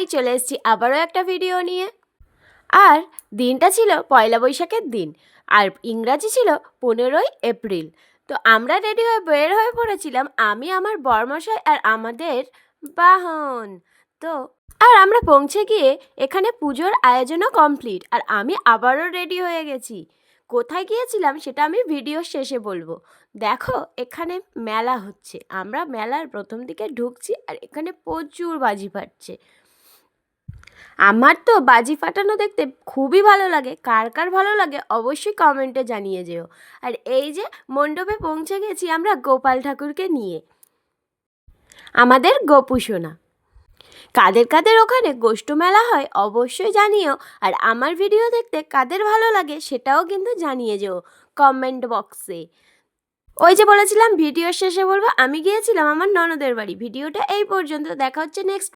High চলে এসেছি আবারও একটা ভিডিও নিয়ে। আর দিনটা ছিল পয়লা বৈশাখের দিন, আর ইংরাজি ছিল পনেরোই এপ্রিল। তো আমরা রেডি হয়ে বের হয়ে পড়েছিলাম আমি, আমার বরমশাই আর আমাদের বাহন। তো আর আমরা পৌঁছে গিয়ে এখানে পুজোর আয়োজনও কমপ্লিট আর আমি আবারও রেডি হয়ে গেছি। কোথায় গিয়েছিলাম সেটা আমি ভিডিও শেষে বলব। দেখো, এখানে মেলা হচ্ছে। আমরা মেলার প্রথম দিকে ঢুকছি আর এখানে প্রচুর বাজি ফাটছে। আমার তো বাজি ফাটানো দেখতে খুবই ভালো লাগে। কার কার ভালো লাগে অবশ্যই কমেন্টে জানিয়ে যেও। আর এই যে মণ্ডপে পৌঁছে গেছি আমরা গোপাল ঠাকুরকে নিয়ে। আমাদের গোপু সোনা। কাদের কাদের ওখানে গোষ্ঠ মেলা হয় অবশ্যই জানিও। আর আমার ভিডিও দেখতে কাদের ভালো লাগে সেটাও কিন্তু জানিয়ে যেও কমেন্ট বক্সে। ওই যে বলেছিলাম ভিডিও শেষে বলব, আমি গিয়েছিলাম আমার ননদের বাড়ি। ভিডিওটা এই পর্যন্ত। দেখা হচ্ছে নেক্সট